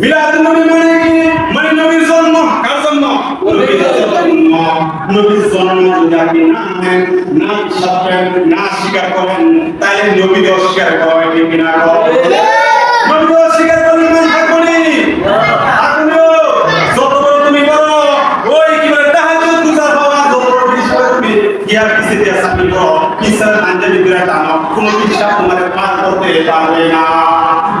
মিলাদুন নবী মানে কি? মানে নবীর জন্ম। কার জন্ম? নবীর জন্ম। নবীর জন্ম যদি আপনি না মানেন না বিশ্বাস করেন না স্বীকার করেন, তাহলে নবীকে অস্বীকার করেন ঠিক না নবীকে অস্বীকার করলে ইমান থাকব নি যত বড় তুমি করো, ওই কি বড় ইয়ার পিছে দিয়ে চাকরি করো কিসার করে তোমাদের পার করতে পারবে না।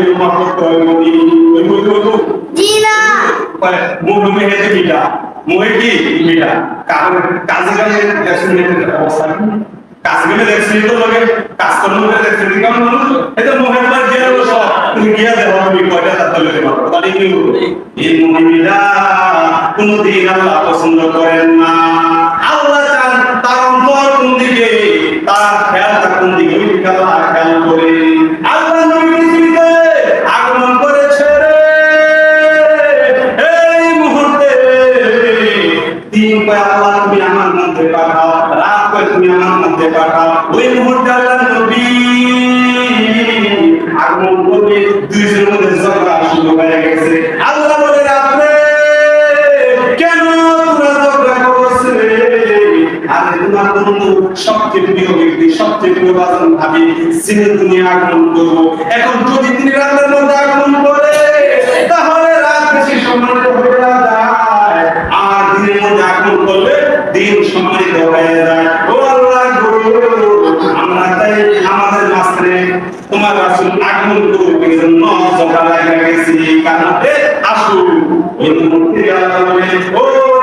তাই নবী মহাব্বত করো নবী ওই বই বই বই মুভি হেতে মিটা মুহে কি মিটা কারণ কাজে কাজে দেখছেন অবস্থা দেখছেন তো লগে কাজ করলে কেমন মানুষ এটা মুহের পর গিয়ে হলো সব তুমি গিয়া দেবো তুমি কয়টা তার তলে দেবো তাহলে কি এই মুমিরা কোনদিন আল্লাহ পছন্দ করেন না আল্লাহ চান তার অন্তর কোন দিকে তার খেয়ালটা কোন দিকে ওই দিকে আল্লাহ বাজন ভাবি যিনি দুনিয়া আগমন করব। এখন যদি তিনি রাতের মধ্যে আগমন করে, তাহলে রাত বেশি সম্মানিত হয়ে যায়। আর দিনের মধ্যে আগমন করলে দিন সম্মানিত হয়ে যায়। ও আল্লাহ আমরা তাই আমাদের মাঝখানে তোমার রাসূল আগমন করবে এই জন্য লাগা গেছি। কারণ আসুন ওই মুহূর্তে আল্লাহ ও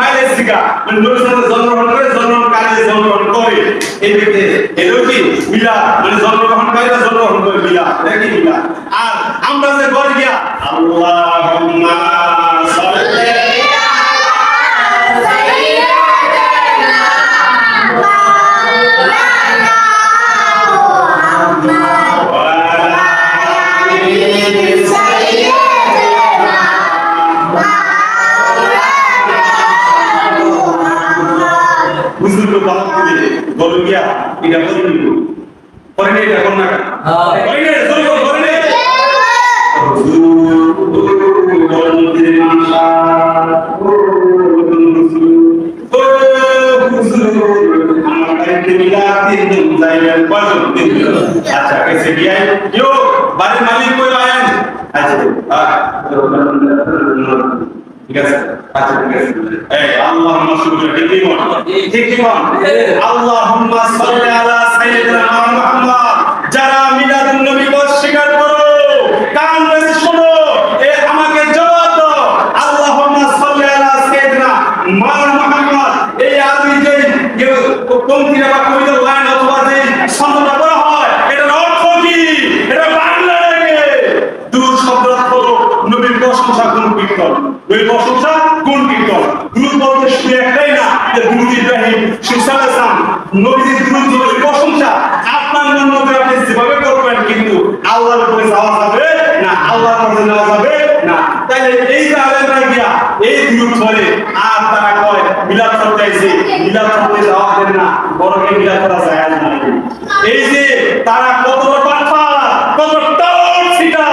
ফাইলে শিখা মানে নবী সাথে জন্মগ্রহণ করে জন্মকালে জন্মগ্রহণ করে। এই ব্যক্তি, এলো কি? মিলাদ মানে জন্মগ্রহণকারী জন্মগ্রহণ করে মিলা? এটা কি মিলা? আর আমরা যে গড় গিয়া আল্লাহুম্মা আচ্ছা কেসে গিয়াই ইয়ো বাড়ির মালিক কই আয়েন আচ্ছা ঠিক আছে আচ্ছা ঠিক আছে এই আল্লাহুম্মা শুকর কি বল আল্লাহুম্মা সাল্লি আলা সাইয়্যিদিনা মুহাম্মদ যারা মিলাদুন নবী অস্বীকার করো কান বেশি শোনো এ আমাকে জবাব দাও আল্লাহুম্মা সাল্লি আলা সাইয়্যিদিনা মুহাম্মদ এই আরবি যে পঙ্ক্তিটা বা কবিতার লাইন অথবা যে ছন্দটা করা হয় এটার অর্থ কি এটা বাংলা লাগে দূর শব্দ অর্থ নবীর প্রশংসা গুণ কীর্তন প্রশংসা গুণ কীর্তন? দূর বলতে শুধু একটাই না, যে দুরুদ ইব্রাহিম সুসালাম নবীজির দুরূদ নবীর প্রশংসা, আপনার মন আপনি যেভাবে করবেন, কিন্তু আল্লাহর উপরে যাওয়া যাবে না, আল্লাহর উপরে যাওয়া যাবে না। তাইলে এই যে গিয়া এই দুরূদ পড়ে আর তারা কয়, মিলাদ করতে আইছে, মিলাদ করতে যাওয়া দেন না, বরং মিলাদ করা যায় না। এই যে তারা কত পাঠা কত টাউন সিটা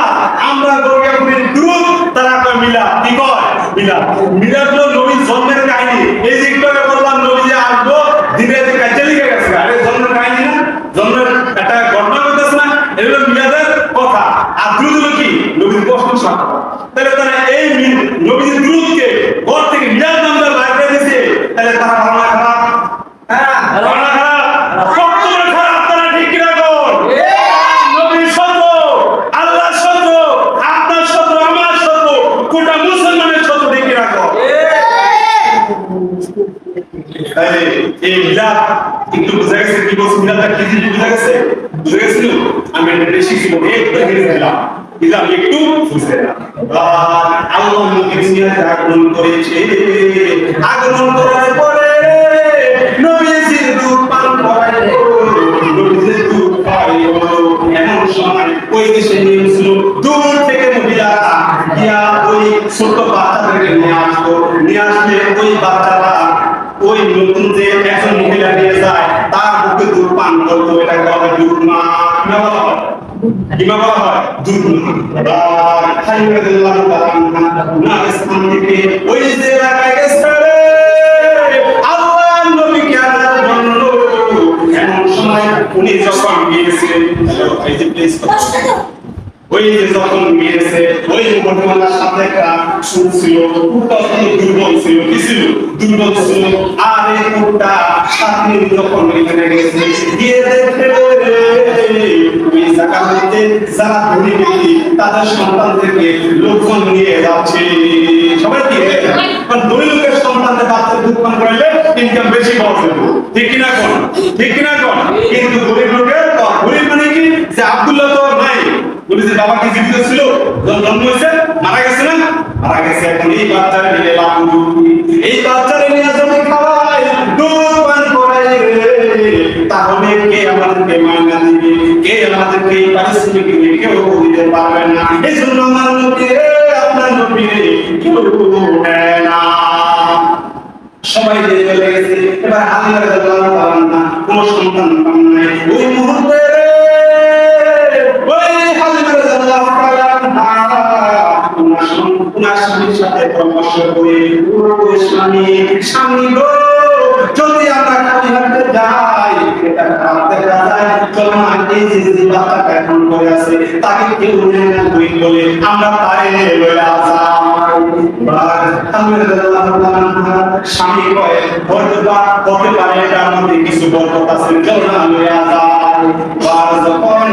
আমরা গরিয়া গুলির দুরূদ তারা কয় মিলাদ কি কয় মিলাদ মিলাদ হলো নবীর জন্মের কাহিনী এই যে একটু আগে বললাম নবী যে আসব দিনে যে কাজে লিখে গেছে আরে জন্মের কাহিনী না জন্মের একটা ঘটনা ঘটেছে না এগুলো মিলাদের কথা আর দ্রুত হলো কি নবীর প্রশংসা করা। তাহলে তারা এই মি- নবীর দ্রুতকে ঘর থেকে মিলাদ নামটা বাইরে করে দিয়েছে তাহলে তারা ভালো না খারাপ হ্যাঁ ভালো না খারাপ সবচেয়ে খারাপ তারা ঠিক কিনা কোন নবীর শত্রু আল্লাহর শত্রু আপনার শত্রু আমার শত্রু গোটা মুসলমানের শত্রু ঠিক কিনা কোন তাহলে এই মিলাদ একটু বুঝা ছিল? আগমন করার পরে এমন সময় ওই দেশে নিয়েছিল দূর থেকে মহিলারা গিয়া ছোট বাচ্চাদেরকে নিয়ে আসতো নিয়ে আসলে ওই বাচ্চারা করতো বলা দুধ মা বলা কিমা বলা দুধ মা আর তাআলা না। স্থান থেকে ওই যে এলাকায় গেছে আল্লাহ নবীকে আনার জন্য এমন সময় উনি যখন গিয়েছিলেন ওই যে যখন গিয়েছে ওই ঘটনার সাথে একটা সুর ছিল তখন দুর্বল ছিল। কি ছিল? দুর্বল ছিল। আর এই সাত দিন যখন এখানে গেছে, গিয়ে দেখে ওই জায়গাতে যারা ধনী ব্যক্তি, তাদের সন্তানদেরকে লোকজন নিয়ে যাচ্ছে। সবাই কি কারণ ধনী লোকের সন্তানদের বাচ্চা দুধ পান করাইলে ইনকাম বেশি পাওয়া যেত ঠিক কিনা কোন? ঠিক কিনা কোন? কিন্তু গরিব লোকের গরিব মানে কি? যে যে বাবা কি জীবিত ছিল জন্ম হয়েছে, মারা গেছে না? মারা গেছে এখন এই বাচ্চারে নিয়ে লাভ এই বাচ্চারে নিয়ে যদি খাওয়াই দুধ পান করাই তাহলে কে আমাদেরকে মায়না দিবে? কে আমাদেরকে পারিশ্রমিক দিবে? কেউ দিতে পারবে না। এই জন্য আমার নবী আপনার নবী, কেউ সবাই সাথে পরামর্শ করে ওই স্বামী স্বামী গো, যদি আমরা খালি হাতে যাই, এটা খারাপ দেখা যায় চলো না এই যে যে বাচ্চাটা এখন করে আছে, তাকে কেউ না বই বলে, আমরা লয়ে আসাম পারে কিছু বরকত আছে জলনা লইয়া যায় বার যখন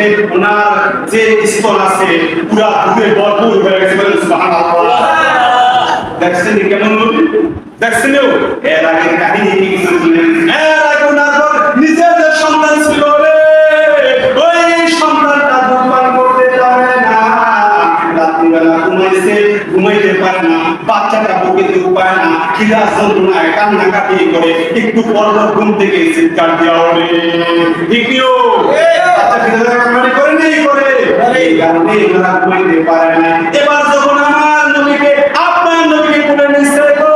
মুহূর্তে ওনার যে স্তন আছে পুরা দুধে ভরপুর হয়ে গেছে বলেন সুবহানাল্লাহ। দেখছেন কেমন নবী দেখছেন এর আগে কাহিনী কি শুনেন? এর আগে ওনার নিজের যে সন্তান ছিল রে ওই সন্তানটা দুধপান করতে পারে না। রাত্রিবেলা ঘুমাইছে ঘুমাইতে পারে না বাচ্চাটা বুকে দুধ পায় না খিদা যন্ত্রণায় কান্নাকাটি করে একটু পর পর ঘুম থেকে চিৎকার দেওয়া ওরে ঠিক বাচ্চা খিদা কান্নাকাটি করে নেই করে এই এগুলা ওনারা পারেন না এবার যখন আমার নবীকে, আপনার নবীকে কোলে নিছে তো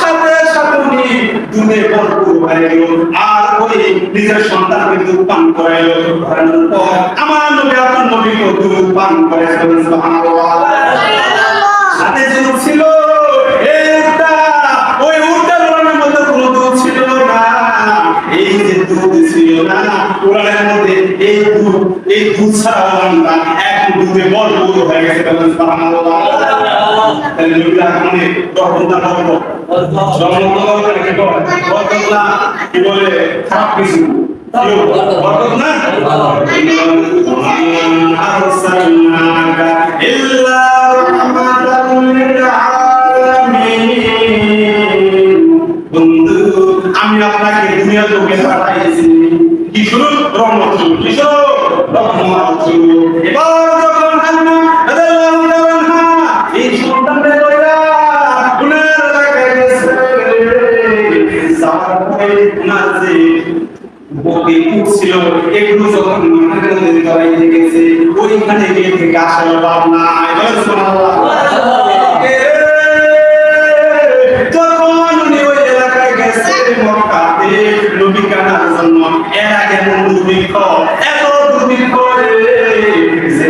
সাথে সাথে উনি দুনে ভরপুর হয়ে গেল, আর ওই নিজের সন্তানকে দুধ পান করাইল। করানোর পর আমার নবী আপনার নবীকে দুধ পান করে সুবহানাল্লাহ। ওড়ানোর মধ্যে এই দুধ এই দুধ ছাড়া এখন দুধে ভরপুর হয়ে গেছে তাহলে নবীরা মানে তখন তার বলব কি বলে? বরকত না। কি বলে? খারাপ কিছু বরকত না? আরসালনাকা ইল্লা রাহমাতাল লিল আলামিন। বন্ধু, আমি আপনাকে দুনিয়া লোকে পাঠাইছি ওইখানে গিয়ে থেকে আসার অভাব নাই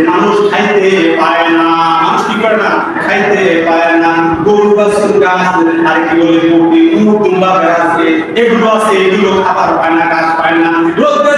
মানুষ খাইতে পায় না। মানুষ কি না? খাইতে পায় না। গরু আছে এগুলো আছে, এগুলো খাবার পায় না গাছ পায় না। রোদের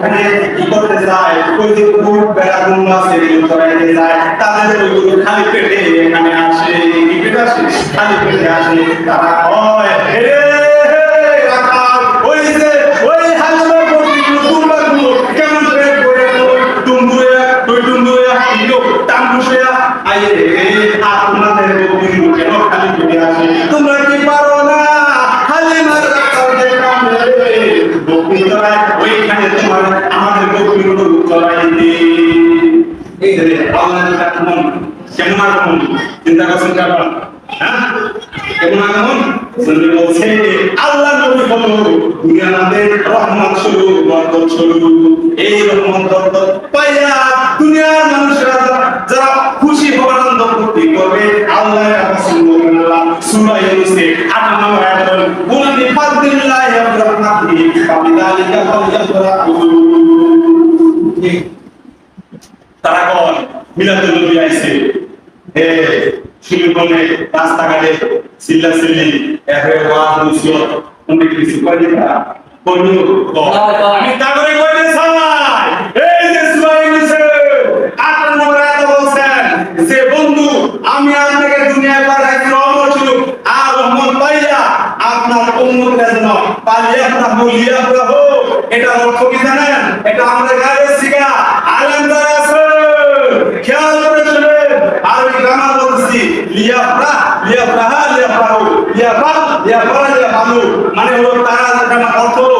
তারা ওইখানে কি করতে যায়? ওই যে কুট বেড়াগুলো আছে চড়াইতে যায়। তাদের ওইগুলো খালি পেটে এখানে আসে খালি পেটে আসে। তারা কয় কেমন আগমন চিন্তা করছেন কেমন হ্যাঁ? কেমন আগমন নবী বলছে, আল্লাহ নবী হলো দুনিয়াতে রহমত স্বরূপ, বরকত স্বরূপ, এই রহমত বরকত পাইয়া দুনিয়ার মানুষরা যারা- খুশি হবে আনন্দ ফুর্তি করবে, আল্লাহ এটা পছন্দ আল্লাহ সূরা ইউনূসে 8 নম্বর আয়াত বলেন কুল বিফাদলিল্লাহি ওয়া বিরহমাতিহি ফাবিযালিকা ফালইফরাহু তারা কন মিলাদুল এ রাস্তাঘাটে সিল্লা সিল্লি এফে ওয়াজ নসিহত অনেক কিছু করে দিতা কোন আমি তাগরে কইতে চাই এই যে সুবাই নিছে আট নম্বর আয়াত বলছেন যে বন্ধু আমি আপনাকে দুনিয়ায় পাঠাইছি রহমত আর রহমত পাইয়া আপনার উম্মতের জন্য পালিয়া প্রভু লিয়া এটা অর্থ কি জানেন? এটা আমাদের গায়ে শিখা আলেম যারা আছে খেয়াল করে শুনেন আর ওই গ্রামার লিয়াফরাহ লিয়াফরাহ। লিয়া প্রাহু লিয়া প্রা লিয়া প্রা লিয়া ভালু মানে হলো তারা যেটা অর্থ হলো